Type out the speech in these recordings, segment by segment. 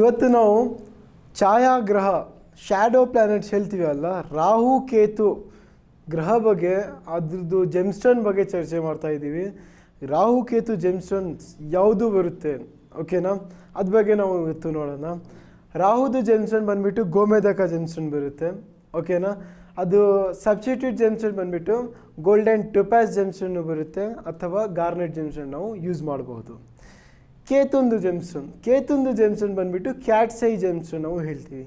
ಇವತ್ತು ನಾವು ಛಾಯಾಗ್ರಹ shadow planets ಹೇಳ್ತೀವಿ ಅಲ್ಲ ರಾಹು, ಕೇತು ಗ್ರಹ ಬಗ್ಗೆ, ಅದ್ರದ್ದು ಜೆಮ್ಸ್ಟೋನ್ ಬಗ್ಗೆ ಚರ್ಚೆ ಮಾಡ್ತಾ ಇದ್ದೀವಿ. ರಾಹು, ಕೇತು ಜೆಮ್ಸ್ಟೋನ್ಸ್ ಯಾವುದು ಬರುತ್ತೆ? ಓಕೆನಾ ಅದ್ರ ಬಗ್ಗೆ ನಾವು ಇವತ್ತು ನೋಡೋಣ. ರಾಹುದು ಜೆಮ್ಸ್ಟೋನ್ ಬಂದುಬಿಟ್ಟು ಗೋಮೇಧಕ ಜೆಮ್ಸ್ಟೋನ್ ಬರುತ್ತೆ. ಓಕೆನಾ ಅದು ಸಬ್ಸ್ಟಿಟ್ಯೂಟ್ ಜೆಮ್ಸ್ಟೋನ್ ಬಂದುಬಿಟ್ಟು ಗೋಲ್ಡನ್ ಟೊಪ್ಯಾಸ್ ಜೆಮ್ಸ್ಟೋನ್ ಬರುತ್ತೆ, ಅಥವಾ ಗಾರ್ನೆಟ್ ಜೆಮ್ಸ್ಟೋನ್ ನಾವು ಯೂಸ್ ಮಾಡಬಹುದು ಕೇತುಂದು ಜೆಮ್ಸನ್. ಕೇತುಂದು ಜೆಮ್ಸನ್ ಬಂದ್ಬಿಟ್ಟು ಕ್ಯಾಟ್ಸೈ ಜೆಮ್ಸನ್ ನಾವು ಹೇಳ್ತೀವಿ.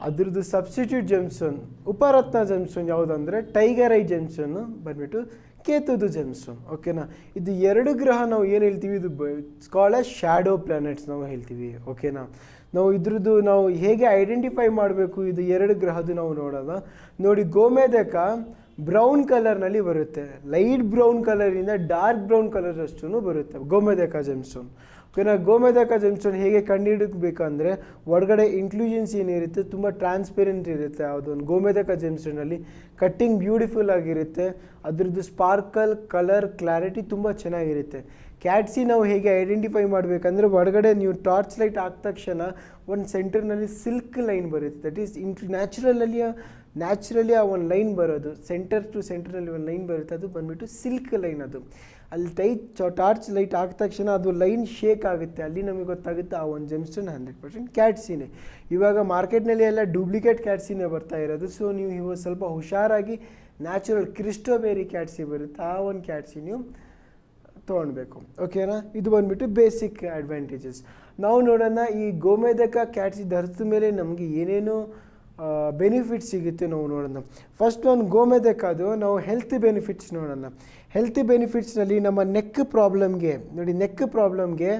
ಅದ್ರದ್ದು ಸಬ್ಸ್ಟಿಟ್ಯೂಟ್ ಜೆಮ್ಸನ್, ಉಪರತ್ನ ಜೆಮ್ಸನ್ ಯಾವುದಂದರೆ ಟೈಗರ್ ಐ ಜೆಮ್ಸನ್ ಬಂದುಬಿಟ್ಟು ಕೇತುದು ಜೆಮ್ಸನ್. ಓಕೆನಾ? ಇದು ಎರಡು ಗ್ರಹ ನಾವು ಏನು ಹೇಳ್ತೀವಿ? ಇದು ಸ್ಕಾಲ್ ಶ್ಯಾಡೋ ಪ್ಲಾನೆಟ್ಸ್ ನಾವು ಹೇಳ್ತೀವಿ. ಓಕೆನಾ? ನಾವು ಇದ್ರದ್ದು ನಾವು ಹೇಗೆ ಐಡೆಂಟಿಫೈ ಮಾಡಬೇಕು? ಇದು ಎರಡು ಗ್ರಹದ್ದು ನಾವು ನೋಡೋಣ. ನೋಡಿ ಗೋಮೇಧಕ ಬ್ರೌನ್ ಕಲರ್ನಲ್ಲಿ ಬರುತ್ತೆ. ಲೈಟ್ ಬ್ರೌನ್ ಕಲರಿಂದ ಡಾರ್ಕ್ ಬ್ರೌನ್ ಕಲರ್ ಅಷ್ಟು ಬರುತ್ತೆ. ಗೋಮೇಧಕ ಜೆಮ್ಸ್ಟೋನ್ ಓಕೆನಾ? ಗೋಮೇಧಕ ಜೆಮ್ಸ್ಟೋನ್ ಹೇಗೆ ಕಂಡುಹಿಡಬೇಕಂದ್ರೆ ಒಳಗಡೆ ಇಂಕ್ಲೂಷನ್ಸ್ ಏನಿರುತ್ತೆ, ತುಂಬ ಟ್ರಾನ್ಸ್ಪೆರೆಂಟ್ ಇರುತ್ತೆ. ಅದೊಂದು ಗೋಮೇಧಕ ಜೆಮ್ಸ್ಟೋನಲ್ಲಿ ಕಟ್ಟಿಂಗ್ ಬ್ಯೂಟಿಫುಲ್ ಆಗಿರುತ್ತೆ. ಅದ್ರದ್ದು ಸ್ಪಾರ್ಕಲ್ ಕಲರ್ ಕ್ಲಾರಿಟಿ ತುಂಬ ಚೆನ್ನಾಗಿರುತ್ತೆ. ಕ್ಯಾಟ್ಸಿ ನಾವು ಹೇಗೆ ಐಡೆಂಟಿಫೈ ಮಾಡಬೇಕಂದ್ರೆ ಒಳಗಡೆ ನೀವು ಟಾರ್ಚ್ ಲೈಟ್ ಹಾಕಿದ ತಕ್ಷಣ ಒಂದು ಸೆಂಟರ್ನಲ್ಲಿ ಸಿಲ್ಕ್ ಲೈನ್ ಬರುತ್ತೆ. ದಟ್ ಈಸ್ ಇಂಟ್ ನ್ಯಾಚುರಲಲ್ಲಿ ನ್ಯಾಚುರಲಿ ಆ ಒಂದು ಲೈನ್ ಬರೋದು ಸೆಂಟರ್ ಟು ಸೆಂಟ್ರಲ್ಲಿ ಒಂದು ಲೈನ್ ಬರುತ್ತೆ. ಅದು ಬಂದುಬಿಟ್ಟು ಸಿಲ್ಕ್ ಲೈನ್ ಅದು. ಅಲ್ಲಿ ಟೈಟ್ ಟಾರ್ಚ್ ಲೈಟ್ ಹಾಕಿದ ತಕ್ಷಣ ಅದು ಲೈನ್ ಶೇಕ್ ಆಗುತ್ತೆ. ಅಲ್ಲಿ ನಮಗೆ ಗೊತ್ತಾಗುತ್ತೆ ಆ ಒಂದು ಜೆಮ್ಸ್ಟೋನ್ ಹಂಡ್ರೆಡ್ ಪರ್ಸೆಂಟ್ ಕ್ಯಾಟ್ಸಿನೇ ಇವಾಗ ಮಾರ್ಕೆಟ್ನಲ್ಲಿ ಎಲ್ಲ ಡೂಪ್ಲಿಕೇಟ್ ಕ್ಯಾಟ್ಸಿನೇ ಬರ್ತಾ ಇರೋದು. ಸೊ ನೀವು ಇವಾಗ ಸ್ವಲ್ಪ ಹುಷಾರಾಗಿ ನ್ಯಾಚುರಲ್ ಕ್ರಿಸ್ಟೋಬೇರಿ ಕ್ಯಾಟ್ಸಿ ಬರುತ್ತೆ. ಆ ಒಂದು ಕ್ಯಾಟ್ಸಿ ನೀವು ತೊಗೊಳ್ಬೇಕು ಓಕೆನಾ ಇದು ಬಂದ್ಬಿಟ್ಟು ಬೇಸಿಕ್ ಅಡ್ವಾಂಟೇಜಸ್ ನಾವು ನೋಡೋಣ ಈ ಗೋಮೇಧಕ ಕ್ಯಾಟ್ಸಿ ಧರಿಸಿದ ಮೇಲೆ ನಮಗೆ ಏನೇನು ಬೆನಿಫಿಟ್ಸ್ ಸಿಗುತ್ತೆ ನಾವು ನೋಡೋಣ. ಫಸ್ಟ್ ಒಂದು ಗೋಮೆದಕ್ಕದು ನಾವು ಹೆಲ್ತ್ ಬೆನಿಫಿಟ್ಸ್ ನೋಡೋಣ. ಹೆಲ್ತ್ ಬೆನಿಫಿಟ್ಸ್ನಲ್ಲಿ ನಮ್ಮ ನೆಕ್ ಪ್ರಾಬ್ಲಮ್ಗೆ ನೋಡಿ ನೆಕ್ ಪ್ರಾಬ್ಲಮ್ಗೆ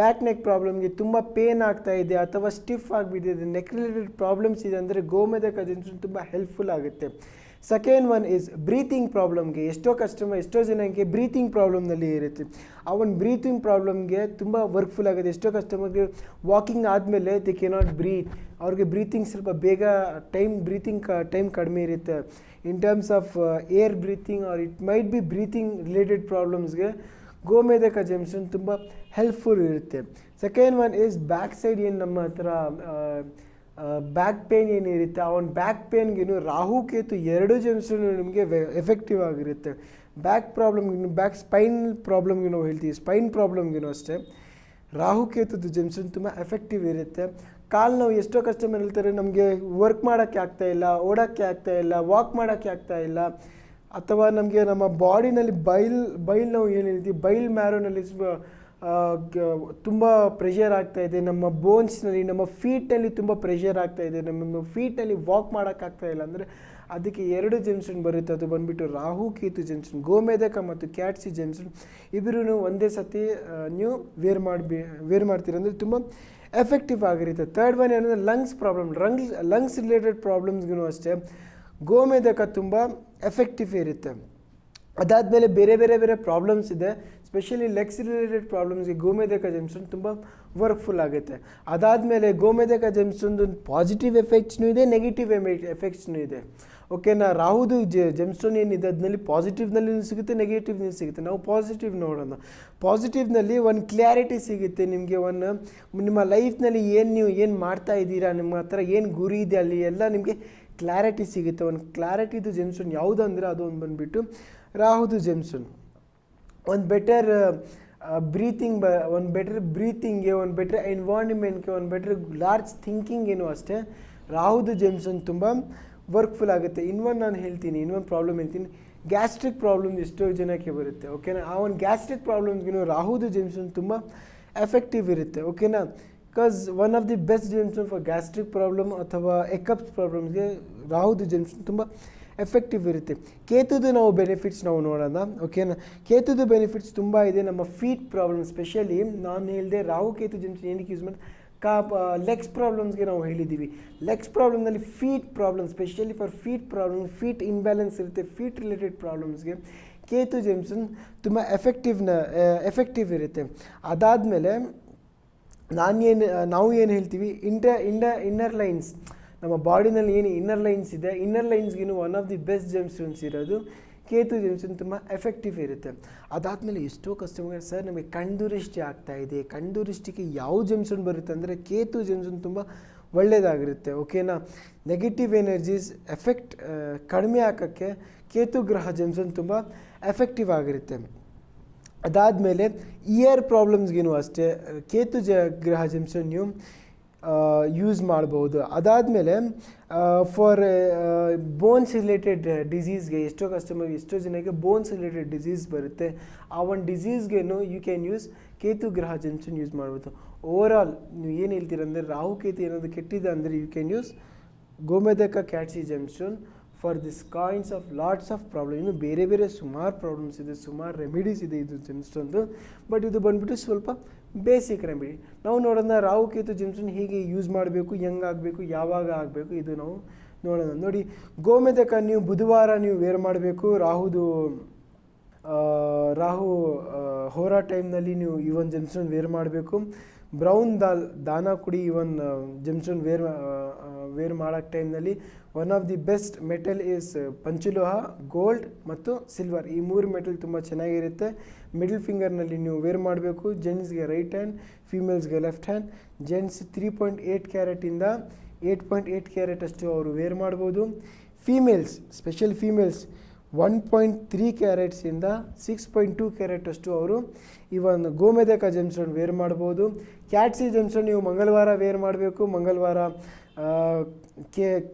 ಬ್ಯಾಕ್ ನೆಕ್ ಪ್ರಾಬ್ಲಮ್ಗೆ ತುಂಬ ಪೇನ್ ಆಗ್ತಾ ಇದೆ ಅಥವಾ ಸ್ಟಿಫ್ ಆಗಿಬಿಟ್ಟಿದೆ. ನೆಕ್ ರಿಲೇಟೆಡ್ ಪ್ರಾಬ್ಲಮ್ಸ್ ಇದೆ ಅಂದರೆ ಜೆನ್ಸನ್ ತುಂಬ ಹೆಲ್ಪ್ಫುಲ್ ಆಗುತ್ತೆ. ಸೆಕೆಂಡ್ ಒನ್ ಇಸ್ ಬ್ರೀತಿಂಗ್ ಪ್ರಾಬ್ಲಮ್ಗೆ ಎಷ್ಟೋ ಕಸ್ಟಮರ್ ಎಷ್ಟೋ ಜನಕ್ಕೆ ಬ್ರೀತಿಂಗ್ ಪ್ರಾಬ್ಲಮ್ನಲ್ಲಿ ಇರುತ್ತೆ. ಆ ಒಂದು ಬ್ರೀತಿಂಗ್ ಪ್ರಾಬ್ಲಮ್ಗೆ ತುಂಬ ವರ್ಕ್ಫುಲ್ ಆಗುತ್ತೆ. ಎಷ್ಟೋ ಕಸ್ಟಮರ್ಗೆ ವಾಕಿಂಗ್ ಆದಮೇಲೆ ದಿ ಕೆನಾಟ್ ಬ್ರೀತ್ ಅವ್ರಿಗೆ ಬ್ರೀತಿಂಗ್ ಸ್ವಲ್ಪ ಬೇಗ ಟೈಮ್ ಬ್ರೀತಿಂಗ್ ಕ ಟೈಮ್ ಕಡಿಮೆ ಇರುತ್ತೆ. In terms of air breathing or it might be breathing related ಪ್ರಾಬ್ಲಮ್ಸ್ಗೆ ಗೋಮೇದಕ ಜೆಮ್ಸನ್ ತುಂಬ ಹೆಲ್ಪ್ಫುಲ್ ಇರುತ್ತೆ. Second one is back side ಏನು ನಮ್ಮ ಹತ್ರ ಬ್ಯಾಕ್ ಪೇನ್ ಏನಿರುತ್ತೆ ಆ ಒಂದು ಬ್ಯಾಕ್ ಪೇನ್ಗೇನು ರಾಹು ಕೇತು ಎರಡು ಜೆಮ್ಸನ್ ನಿಮಗೆ ಎಫೆಕ್ಟಿವ್ ಆಗಿರುತ್ತೆ. ಬ್ಯಾಕ್ ಪ್ರಾಬ್ಲಮ್ಗೆ ಬ್ಯಾಕ್ ಸ್ಪೈನ್ ಪ್ರಾಬ್ಲಮ್ಗೆ ನಾವು ಹೇಳ್ತೀವಿ. ಸ್ಪೈನ್ ಪ್ರಾಬ್ಲಮ್ಗೇನು ಅಷ್ಟೇ. ರಾಹು ಕೇತುದು ಜೆಮ್ಸನ್ ತುಂಬ ಎಫೆಕ್ಟಿವ್ ಇರುತ್ತೆ. ಕಾಲು ನಾವು ಎಷ್ಟೋ ಕಸ್ಟಮರ್ ಹೇಳ್ತಾರೆ, ನಮಗೆ ವರ್ಕ್ ಮಾಡೋಕ್ಕೆ ಆಗ್ತಾ ಇಲ್ಲ, ಓಡೋಕ್ಕೆ ಆಗ್ತಾ ಇಲ್ಲ ವಾಕ್ ಮಾಡೋಕ್ಕೆ ಆಗ್ತಾ ಇಲ್ಲ. ಅಥವಾ ನಮಗೆ ನಮ್ಮ ಬಾಡಿನಲ್ಲಿ ಬೈಲ್ ಬೈಲ್ ನಾವು ಏನು ಹೇಳ್ತೀವಿ? ಬೈಲ್ ಮ್ಯಾರೋನಲ್ಲಿ ತುಂಬ ಪ್ರೆಷರ್ ಆಗ್ತಾ ಇದೆ. ನಮ್ಮ ಬೋನ್ಸ್ನಲ್ಲಿ ನಮ್ಮ ಫೀಟಲ್ಲಿ ತುಂಬ ಪ್ರೆಷರ್ ಇದೆ. ನಮ್ಮ ಫೀಟಲ್ಲಿ ವಾಕ್ ಮಾಡೋಕ್ಕಾಗ್ತಾ ಇಲ್ಲ ಅಂದರೆ ಅದಕ್ಕೆ ಎರಡು ಜೆಮ್ಸನ್ ಬರುತ್ತೆ. ಅದು ಬಂದುಬಿಟ್ಟು ರಾಹು, ಕೇತು ಜೆಮ್ಸನ್ ಗೋಮೇಧಕ ಮತ್ತು ಕ್ಯಾಟ್ಸಿ ಜೆಮ್ಸನ್ ಇಬ್ಬರೂ ಒಂದೇ ಸತಿ ನೀವು ವೇರ್ ಮಾಡಿ ವೇರ್ ಮಾಡ್ತೀರ ಅಂದರೆ ತುಂಬ ಎಫೆಕ್ಟಿವ್ ಆಗಿರುತ್ತೆ. ತರ್ಡ್ ಒನ್ ಏನಂದರೆ lungs problem lungs lungs related ಪ್ರಾಬ್ಲಮ್ಸ್ಗೂ ಅಷ್ಟೇ. ಗೋಮೇಧಕ ತುಂಬ ಎಫೆಕ್ಟಿವ್ ಇರುತ್ತೆ. ಅದಾದಮೇಲೆ ಬೇರೆ ಬೇರೆ ಬೇರೆ ಪ್ರಾಬ್ಲಮ್ಸ್ ಇದೆ. ಸ್ಪೆಷಲಿ ಲೆಗ್ಸ್ ರಿಲೇಟೆಡ್ ಪ್ರಾಬ್ಲಮ್ಸ್ಗೆ ಗೋಮೇದಕ ಜೆಮ್ಸನ್ ತುಂಬ ವರ್ಕ್ಫುಲ್ ಆಗುತ್ತೆ. ಅದಾದಮೇಲೆ ಗೋಮೇದಕ ಜೆಮ್ಸನ್ದು ಪಾಸಿಟಿವ್ ಎಫೆಕ್ಟ್ಸ್ನೂ ಇದೆ ನೆಗೆಟಿವ್ ಎಫೆಕ್ಟ್ಸ್ನೂ ಇದೆ. ಓಕೆನಾ ರಾಹುದು ಜೆ ಜೆಮ್ಸ್ಟೋನ್ ಏನಿದೆ ಅದರಲ್ಲಿ ಪಾಸಿಟಿವ್ನಲ್ಲಿ ಸಿಗುತ್ತೆ ನೆಗೆಟಿವ್ನಲ್ಲಿ ಸಿಗುತ್ತೆ. ನಾವು ಪಾಸಿಟಿವ್ ನೋಡೋಣ. ಪಾಸಿಟಿವ್ನಲ್ಲಿ ಒಂದು ಕ್ಲ್ಯಾರಿಟಿ ಸಿಗುತ್ತೆ ನಿಮಗೆ ಒಂದು ನಿಮ್ಮ ಲೈಫ್ನಲ್ಲಿ ಏನು ನೀವು ಏನು ಮಾಡ್ತಾ ಇದ್ದೀರಾ, ನಿಮ್ಮ ಹತ್ರ ಏನು ಗುರಿ ಇದೆ ಅಲ್ಲಿ, ಎಲ್ಲ ನಿಮಗೆ ಕ್ಲಾರಿಟಿ ಸಿಗುತ್ತೆ. ಒಂದು ಕ್ಲಾರಿಟಿದು ಜೆಮ್ಸನ್ ಯಾವುದಂದ್ರೆ ಅದು ಒಂದು ಬಂದುಬಿಟ್ಟು ರಾಹುದು ಜೆಮ್ಸನ್. ಒಂದು ಬೆಟರ್ ಬ್ರೀತಿಂಗ್ ಬ, ಒಂದು ಬೆಟರ್ ಬ್ರೀತಿಂಗ್ಗೆ ಒಂದು ಬೆಟರ್ ಎನ್ವಾರ್ನಿಮೆಂಟ್ಗೆ ಒಂದು ಬೆಟರ್ ಲಾರ್ಜ್ ಥಿಂಕಿಂಗೇನು ಅಷ್ಟೇ ರಾಹುದು ಜೆಮ್ಸನ್ ತುಂಬ ವರ್ಕ್ಫುಲ್ ಆಗುತ್ತೆ. ಇನ್ನೊಂದು ನಾನು ಹೇಳ್ತೀನಿ, ಇನ್ನೊಂದು ಪ್ರಾಬ್ಲಮ್ ಹೇಳ್ತೀನಿ. ಗ್ಯಾಸ್ಟ್ರಿಕ್ ಪ್ರಾಬ್ಲಮ್ ಎಷ್ಟೋ ಜನಕ್ಕೆ ಬರುತ್ತೆ ಓಕೆನಾ ಆ ಒಂದು ಗ್ಯಾಸ್ಟ್ರಿಕ್ ಪ್ರಾಬ್ಲಮ್ಸ್ಗೂ ರಾಹುದು ಜೆಮ್ಸನ್ ತುಂಬ ಎಫೆಕ್ಟಿವ್ ಇರುತ್ತೆ ಓಕೆನಾ because one of the best gemstone for gastric problem ಅಥವಾ ಎಕಪ್ಸ್ ಪ್ರಾಬ್ಲಮ್ಸ್ಗೆ ರಾಹುದು ಜೆಮ್ಸನ್ ತುಂಬ ಎಫೆಕ್ಟಿವ್ ಇರುತ್ತೆ. ಕೇತುದು ನಾವು ಬೆನಿಫಿಟ್ಸ್ ನಾವು ನೋಡೋಣ ಓಕೆನಾ ಕೇತುದು ಬೆನಿಫಿಟ್ಸ್ ತುಂಬ ಇದೆ. ನಮ್ಮ ಫೀಟ್ ಪ್ರಾಬ್ಲಮ್ ಸ್ಪೆಷಲಿ ನಾನು ಹೇಳಿದೆ ರಾಹು ಕೇತು ಜೆಮ್ಸನ್ ಏನಕ್ಕೆ ಯೂಸ್ ಮಾಡಿ ಕಾ ಲೆಗ್ಸ್ ಪ್ರಾಬ್ಲಮ್ಸ್ಗೆ ನಾವು ಹೇಳಿದ್ದೀವಿ. Legs ಪ್ರಾಬ್ಲಮ್ನಲ್ಲಿ feet problem specially for feet problem feet imbalance ಇರುತ್ತೆ ಫೀಟ್ ರಿಲೇಟೆಡ್ ಪ್ರಾಬ್ಲಮ್ಸ್ಗೆ ಕೇತು ಜೆಮ್ಸನ್ ತುಂಬ ಎಫೆಕ್ಟಿವ್ನ ಎಫೆಕ್ಟಿವ್ ಇರುತ್ತೆ. ಅದಾದಮೇಲೆ ನಾನು ಏನು, ನಾವು ಏನು ಹೇಳ್ತೀವಿ? ಇಂಟ ಇಂಡ ಇನ್ನರ್ ಲೈನ್ಸ್ ನಮ್ಮ ಬಾಡಿನಲ್ಲಿ ಏನು ಇನ್ನರ್ ಲೈನ್ಸ್ ಇದೆ inner ಲೈನ್ಸ್ಗಿನ್ನು one of the best gemstones ಇರೋದು ಕೇತು ಜೆಮ್ಸನ್ ತುಂಬ ಎಫೆಕ್ಟಿವ್ ಇರುತ್ತೆ. ಅದಾದಮೇಲೆ ಎಷ್ಟೋ ಕಸ್ಟಮರ್ ಸರ್ ನಮಗೆ ಕಣ್ದುರಿಷ್ಟಿ ಆಗ್ತಾ ಇದೆ. ಕಣ್ದುರಿಷ್ಟಿಗೆ ಯಾವ ಜೆಮ್ಸನ್ ಬರುತ್ತೆ ಅಂದರೆ ಕೇತು ಜೆಮ್ಸನ್ ತುಂಬ ಒಳ್ಳೆಯದಾಗಿರುತ್ತೆ ಓಕೆನಾ ನೆಗೆಟಿವ್ ಎನರ್ಜೀಸ್ ಎಫೆಕ್ಟ್ ಕಡಿಮೆ ಹಾಕೋಕ್ಕೆ ಕೇತು ಗ್ರಹ ಜೆಮ್ಸನ್ ತುಂಬ ಎಫೆಕ್ಟಿವ್ ಆಗಿರುತ್ತೆ. ಅದಾದಮೇಲೆ ಇಯರ್ ಪ್ರಾಬ್ಲಮ್ಸ್ಗೇನು ಅಷ್ಟೇ ಕೇತು ಜ, ಗ್ರಹ ಜೆಮ್ಸನ್ ನೀವು ಯೂಸ್ ಮಾಡ್ಬೋದು. ಅದಾದಮೇಲೆ ಫಾರ್ ಬೋನ್ಸ್ ರಿಲೇಟೆಡ್ ಡಿಸೀಸ್ಗೆ ಎಷ್ಟೋ ಕಸ್ಟಮರ್ ಎಷ್ಟೋ ಜನಕ್ಕೆ ಬೋನ್ಸ್ ರಿಲೇಟೆಡ್ ಡಿಸೀಸ್ ಬರುತ್ತೆ. ಆ ಒಂದು ಡಿಸೀಸ್ಗೇನು ಯು ಕ್ಯಾನ್ ಯೂಸ್ ಕೇತು ಗ್ರಹ ಜೆಮ್ಸನ್ ಯೂಸ್ ಮಾಡ್ಬೋದು. ಓವರ್ ನೀವು ಏನು ಹೇಳ್ತೀರ ಅಂದರೆ ರಾಹು ಕೇತು ಏನಾದರೂ ಕೆಟ್ಟಿದೆ ಅಂದರೆ you can use ಗೋಮೆದಕ cat's eye junction for this coins of lots of problem ಇನ್ನು ಬೇರೆ ಬೇರೆ ಸುಮಾರು ಪ್ರಾಬ್ಲಮ್ಸ್ ಇದೆ, ಸುಮಾರು ರೆಮಿಡೀಸ್ ಇದೆ ಇದು ಜೆಮ್ಸ್ಟೋನ್ದು ಬಟ್ ಇದು ಬಂದುಬಿಟ್ಟು ಸ್ವಲ್ಪ ಬೇಸಿಕ್ ರೆಮಿಡಿ ನಾವು ನೋಡೋಣ ರಾಹು ಕೇತು ಜಿಮ್ಸನ್ ಹೇಗೆ ಯೂಸ್ ಮಾಡಬೇಕು ಹೆಂಗಾಗಬೇಕು ಯಾವಾಗ ಆಗಬೇಕು, ಇದು ನಾವು ನೋಡೋಣ. ನೋಡಿ, ಗೋಮೆದಕ ನೀವು ಬುಧವಾರ ನೀವು ವೇರ್ ಮಾಡಬೇಕು, ರಾಹುದು ರಾಹು ಹೋರಾ ಟೈಮ್ನಲ್ಲಿ ನೀವು ಈವನ್ ಒಂದು ಜೆಮ್ಸ್ಟೋನ್ ವೇರ್ ಮಾಡಬೇಕು. ಬ್ರೌನ್ ದಾಲ್, ದಾನ ಕುಡಿ ಈವನ್ ಒಂದು ಜೆಮ್ಸ್ಟೋನ್ ವೇರ್ ವೇರ್ ಮಾಡೋಕ್ಕೆ ಟೈಮ್ನಲ್ಲಿ one of the best metal is ಪಂಚಲೋಹ, gold ಮತ್ತು ಸಿಲ್ವರ್. ಈ ಮೂರು ಮೆಟಲ್ ತುಂಬ ಚೆನ್ನಾಗಿರುತ್ತೆ. ಮಿಡಲ್ ಫಿಂಗರ್ನಲ್ಲಿ ನೀವು ವೇರ್ ಮಾಡಬೇಕು. ಜೆಂಟ್ಸ್ಗೆ right hand, ಫೀಮೇಲ್ಸ್ಗೆ left hand. Gents three point eight ಕ್ಯಾರೆಟಿಂದ eight point eight carat ಅಷ್ಟು ಅವರು ವೇರ್ ಮಾಡ್ಬೋದು. Females, special females, one point three ಕ್ಯಾರೆಟ್ಸಿಂದ six point two carat ಅಷ್ಟು ಅವರು ಇವನ್ ಗೋಮೆದಕ ಜೆಮ್ಸ್ಟೋನ್ ವೇರ್ ಮಾಡ್ಬೋದು. ಕ್ಯಾಟ್ಸಿ ಜೆಮ್ಸ್ಟೋನ್ ನೀವು ಮಂಗಳವಾರ ವೇರ್ ಮಾಡಬೇಕು. ಮಂಗಳವಾರ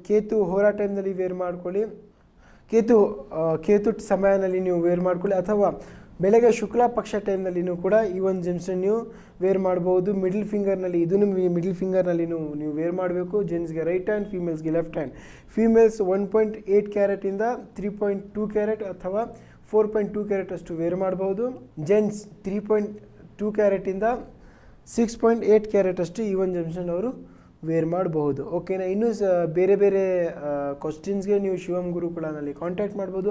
ಕೇತು ಹೋರಾ ಟೈಮ್ನಲ್ಲಿ ವೇರ್ ಮಾಡ್ಕೊಳ್ಳಿ. ಕೇತು ಕೇತು ಸಮಯದಲ್ಲಿ ನೀವು ವೇರ್ ಮಾಡ್ಕೊಳ್ಳಿ. ಅಥವಾ ಬೆಳಗ್ಗೆ ಶುಕ್ಲ ಪಕ್ಷ ಟೈಮ್ನಲ್ಲಿ ನೀವು ಕೂಡ ಈ ಒಂದು ಜೆಮ್ಸ್ಟೋನ್ ನೀವು ವೇರ್ ಮಾಡ್ಬೋದು. ಮಿಡಲ್ ಫಿಂಗರ್ನಲ್ಲಿ ಇದನ್ನು ಮಿಡಲ್ ಫಿಂಗರ್ನಲ್ಲಿ ನೀವು ನೀವು ವೇರ್ ಮಾಡಬೇಕು. ಜೆಂಟ್ಸ್ಗೆ right hand ಫೀಮೇಲ್ಸ್ಗೆ left hand females one point eight ಕ್ಯಾರೆಟಿಂದ three point two carat ಅಥವಾ ಫೋರ್ ಪಾಯಿಂಟ್ ಟೂ ಕ್ಯಾರೆಟ್ ಅಷ್ಟು ವೇರ್ ಮಾಡ್ಬೋದು. ಜೆಂಟ್ಸ್ ತ್ರೀ ಪಾಯಿಂಟ್ ಟೂ ಕ್ಯಾರೆಟಿಂದ ಸಿಕ್ಸ್ ಪಾಯಿಂಟ್ ಏಯ್ಟ್ ಕ್ಯಾರೆಟ್ ಅಷ್ಟು ಈ ಒಂದು ಜೆಮ್ಸನ್ ಅವರು ವೇರ್ ಮಾಡಬಹುದು. ಓಕೆನಾ ಇನ್ನೂ ಬೇರೆ ಬೇರೆ ಬೇರೆ ಕ್ವಶನ್ಸ್ಗೆ ನೀವು ಶಿವಮ್ ಗುರುಕುಲನಲ್ಲಿ ಕಾಂಟ್ಯಾಕ್ಟ್ ಮಾಡ್ಬೋದು.